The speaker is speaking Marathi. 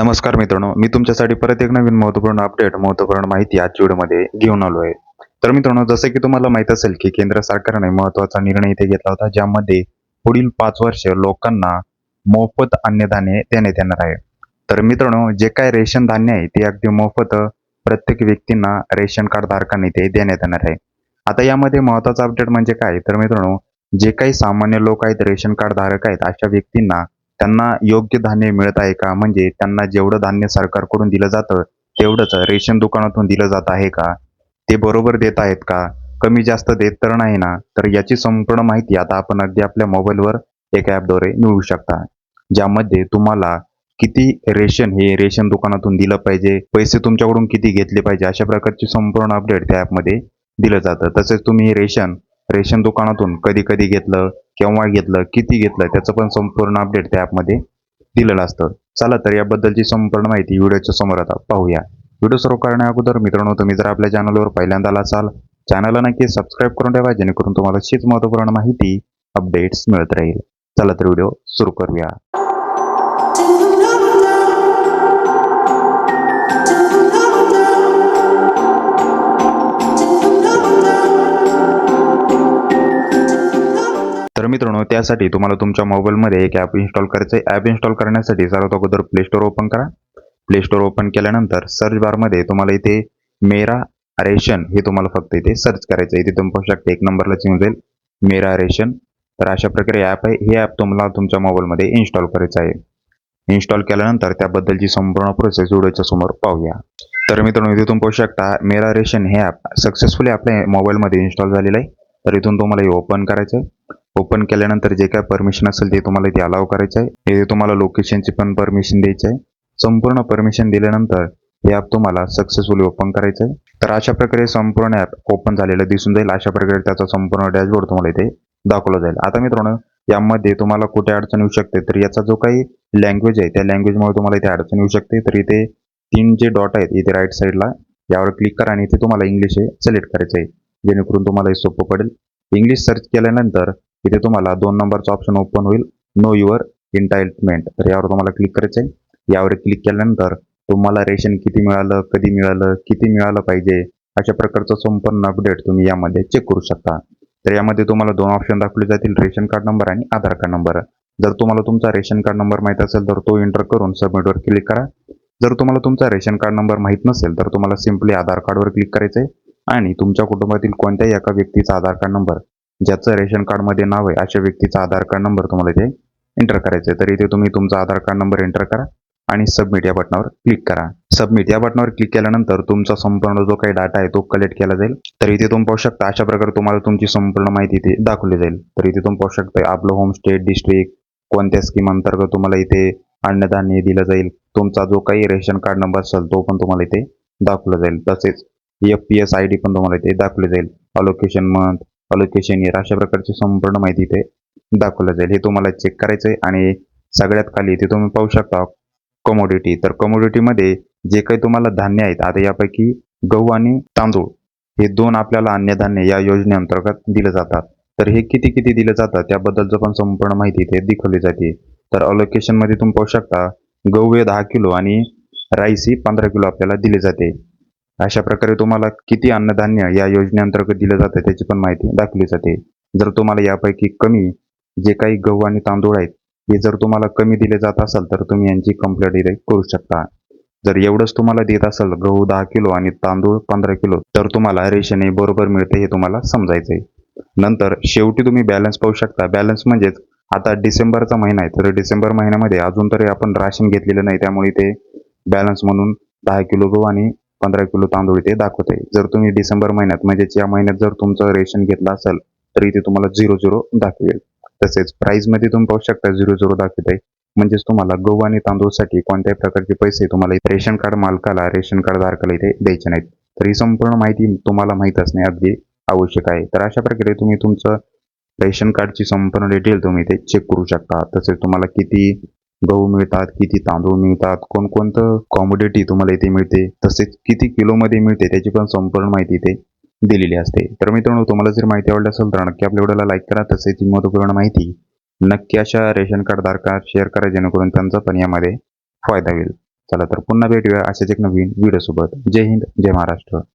नमस्कार मित्रांनो मी तुमच्यासाठी परत एक नवीन महत्त्वपूर्ण अपडेट महत्त्वपूर्ण माहिती आजच्या व्हिडिओमध्ये घेऊन आलो आहे तर मित्रांनो जसं की तुम्हाला माहीत असेल की केंद्र सरकारने महत्त्वाचा निर्णय इथे घेतला होता ज्यामध्ये पुढील पाच वर्ष लोकांना मोफत अन्नधान्य देण्यात येणार आहे. तर मित्रांनो जे काय रेशन धान्य आहे ते अगदी मोफत प्रत्येक व्यक्तींना रेशन कार्ड धारकांनी ते देण्यात येणार आहे. आता यामध्ये महत्त्वाचा अपडेट म्हणजे काय? तर मित्रांनो जे काही सामान्य लोक आहेत रेशन कार्ड धारक आहेत अशा व्यक्तींना त्यांना योग्य धान्य मिळत आहे का? म्हणजे त्यांना जेवढं धान्य सरकारकडून दिलं जातं तेवढंच रेशन दुकानातून दिलं जात आहे का? ते बरोबर देत आहेत का? कमी जास्त देत तर नाही ना? तर याची संपूर्ण माहिती आता आपण अगदी आपल्या मोबाईलवर एका ॲपद्वारे मिळवू शकता. ज्यामध्ये तुम्हाला किती रेशन हे रेशन दुकानातून दिलं पाहिजे पैसे तुमच्याकडून किती घेतले पाहिजे अशा प्रकारची संपूर्ण अपडेट त्या ॲपमध्ये दिलं जातं. तसेच तुम्ही रेशन रेशन दुकानातून कधी कधी घेतलं केव्हा घेतलं किती घेतलं त्याचं पण संपूर्ण अपडेट त्या ॲपमध्ये दिलेलं असतं. चला तर याबद्दलची संपूर्ण माहिती व्हिडिओच्या समोर आता पाहूया. व्हिडिओ सुरू करण्या अगोदर मित्रांनो तुम्ही जर आपल्या चॅनलवर पहिल्यांदा आला असाल चॅनलला नक्की सबस्क्राईब करून ठेवा जेणेकरून तुम्हाला अशीच महत्त्वपूर्ण माहिती अपडेट्स मिळत राहील. चला तर व्हिडिओ सुरू करूया. मित्रांनो त्यासाठी तुम्हाला तुमच्या मोबाईलमध्ये एक ॲप इन्स्टॉल करायचं आहे. ॲप इन्स्टॉल करण्यासाठी सर्वात अगोदर प्ले स्टोअर ओपन करा. प्ले स्टोअर ओपन केल्यानंतर सर्च बारमध्ये तुम्हाला इथे मेरा रेशन हे तुम्हाला फक्त इथे सर्च करायचं आहे. इथे तुम्ही पाहू शकता एक नंबरला चिंग जाईल मेरा रेशन. तर अशा प्रकारे ॲप आहे. हे ॲप तुम्हाला तुमच्या मोबाईलमध्ये इन्स्टॉल करायचं आहे. इन्स्टॉल केल्यानंतर त्याबद्दलची संपूर्ण प्रोसेस व्हिडिओच्या समोर पाहूया. तर मित्रांनो इथे तुम्ही पाहू शकता मेरा रेशन हे ॲप सक्सेसफुली आपल्या मोबाईलमध्ये इन्स्टॉल झालेलं आहे. तर इथून तुम्हाला हे ओपन करायचं आहे. ओपन केल्यानंतर जे काय परमिशन असेल ते तुम्हाला इथे अलाव करायचं आहे. इथे तुम्हाला लोकेशनची पण परमिशन द्यायची आहे. संपूर्ण परमिशन दिल्यानंतर हे ॲप तुम्हाला सक्सेसफुली ओपन करायचं आहे. तर अशा प्रकारे संपूर्ण ॲप ओपन झालेलं दिसून जाईल. अशा प्रकारे त्याचा संपूर्ण डॅशबोर्ड तुम्हाला इथे दाखवला जाईल. आता मित्रांनो यामध्ये तुम्हाला कुठे अडचण येऊ शकते तर याचा जो काही लँग्वेज आहे त्या लँग्वेजमुळे तुम्हाला इथे अडचण येऊ शकते. तर इथे तीन जे डॉट आहेत इथे राईट साईडला यावर क्लिक करा आणि इथे तुम्हाला इंग्लिश हे सिलेक्ट करायचं आहे. जेणेकरून तुम्हाला हे सोपं पडेल. इंग्लिश सर्च केल्यानंतर इथे तुम्हाला दोन नंबरचा ऑप्शन ओपन होईल. नो युअर इंटाइटमेंट तर यावर तुम्हाला क्लिक करायचं आहे. यावर क्लिक केल्यानंतर तुम्हाला रेशन किती मिळालं कधी मिळालं किती मिळालं पाहिजे अशा प्रकारचं संपूर्ण अपडेट तुम्ही यामध्ये चेक करू शकता. तर यामध्ये तुम्हाला दोन ऑप्शन दाखवले जातील रेशन कार्ड नंबर आणि आधार कार्ड नंबर जर तुम्हाला तुमचा रेशन कार्ड नंबर माहीत असेल तर तो एंटर करून सबमिटवर क्लिक करा. जर तुम्हाला तुमचा रेशन कार्ड नंबर माहीत नसेल तर तुम्हाला सिम्पली आधार कार्डवर क्लिक करायचं आहे आणि तुमच्या कुटुंबातील कोणत्याही एका व्यक्तीचा आधार कार्ड नंबर ज्याचं रेशन कार्डमध्ये नाव आहे अशा व्यक्तीचा आधार कार्ड नंबर तुम्हाला इथे एंटर करायचा आहे तर इथे तुम्ही तुमचा आधार कार्ड नंबर एंटर करा आणि सबमिट या बटनावर क्लिक करा. सबमिट या बटनावर क्लिक केल्यानंतर तुमचा संपूर्ण जो काही डाटा आहे तो कलेक्ट केला जाईल. तर इथे तुम्ही पाहू शकता अशा प्रकारे तुम्हाला तुमची संपूर्ण माहिती इथे दाखवली जाईल. तर इथे तुम्ही पाहू शकता आपलं होम स्टेट डिस्ट्रिक्ट कोणत्या स्कीम अंतर्गत तुम्हाला इथे अन्नधान्य दिलं जाईल. तुमचा जो काही रेशन कार्ड नंबर असेल तो पण तुम्हाला इथे दाखवला जाईल. तसेच F P S I D पण तुम्हाला इथे दाखवली जाईल. अलोकेशन मंथ अलोकेशन इयर अशा प्रकारची संपूर्ण माहिती इथे दाखवलं जाईल. हे तुम्हाला चेक करायचं आहे आणि सगळ्यात खाली इथे तुम्ही पाहू शकता कमोडिटी तर कमोडिटीमध्ये जे काही तुम्हाला धान्य आहेत आता यापैकी गहू आणि तांदूळ हे दोन आपल्याला अन्नधान्य या योजनेअंतर्गत दिले जातात. तर हे किती किती दिलं जातं त्याबद्दलचं पण संपूर्ण माहिती इथे दाखवली जाते. तर अलोकेशनमध्ये तुम्ही पाहू शकता गहू हे दहा किलो आणि राईस ही पंधरा किलो आपल्याला दिले जाते. अशा प्रकारे तुम्हाला किती अन्नधान्य या योजनेअंतर्गत दिलं जातं त्याची पण माहिती दाखवली जाते. जर तुम्हाला यापैकी कमी जे काही गहू आणि तांदूळ आहेत हे जर तुम्हाला कमी दिले जात असेल तर तुम्ही यांची कंप्लेंट इथे करू शकता. जर एवढंच तुम्हाला देत असाल गहू दहा किलो आणि तांदूळ पंधरा किलो तर तुम्हाला रेशन हे बरोबर मिळते हे तुम्हाला समजायचं आहे नंतर शेवटी तुम्ही बॅलन्स पाहू शकता. बॅलन्स म्हणजेच आता डिसेंबरचा महिना आहे तर डिसेंबर महिन्यामध्ये अजून तरी आपण राशन घेतलेलं नाही त्यामुळे ते बॅलन्स म्हणून दहा किलो गहू आणि पंधरा किलो तांदूळ इथे दाखवत आहे जर तुम्ही डिसेंबर महिन्यात म्हणजेच या महिन्यात जर तुमचं रेशन घेतलं असेल तर इथे तुम्हाला झिरो झिरो दाखवेल. तसेच प्राईजमध्ये तुम्ही पाहू शकता झिरो झिरो दाखवत आहे म्हणजेच तुम्हाला गहू आणि तांदूळसाठी कोणत्याही प्रकारचे पैसे तुम्हाला रेशन कार्ड मालकाला रेशन कार्ड धारकाला इथे द्यायचे नाहीत. तर ही संपूर्ण माहिती तुम्हाला माहीत असणे अगदी आवश्यक आहे. तर अशा प्रकारे तुम्ही तुमचं रेशन कार्डची संपूर्ण डिटेल तुम्ही इथे चेक करू शकता. तसेच तुम्हाला किती गहू मिळतात किती तांदूळ मिळतात कोणकोणतं कॉमोडिटी तुम्हाला इथे मिळते तसेच किती किलोमध्ये मिळते त्याची पण संपूर्ण माहिती इथे दिलेली असते. तर मित्रांनो तुम्हाला जर माहिती आवडली असेल तर नक्की आपल्या व्हिडिओला लाईक करा तसेच ही महत्त्वपूर्ण माहिती नक्की अशा रेशन कार्ड धारकात शेअर करा जेणेकरून त्यांचा पण यामध्ये फायदा होईल. चला तर पुन्हा भेटूया अशाच एक नवीन व्हिडिओसोबत. जय हिंद जय महाराष्ट्र.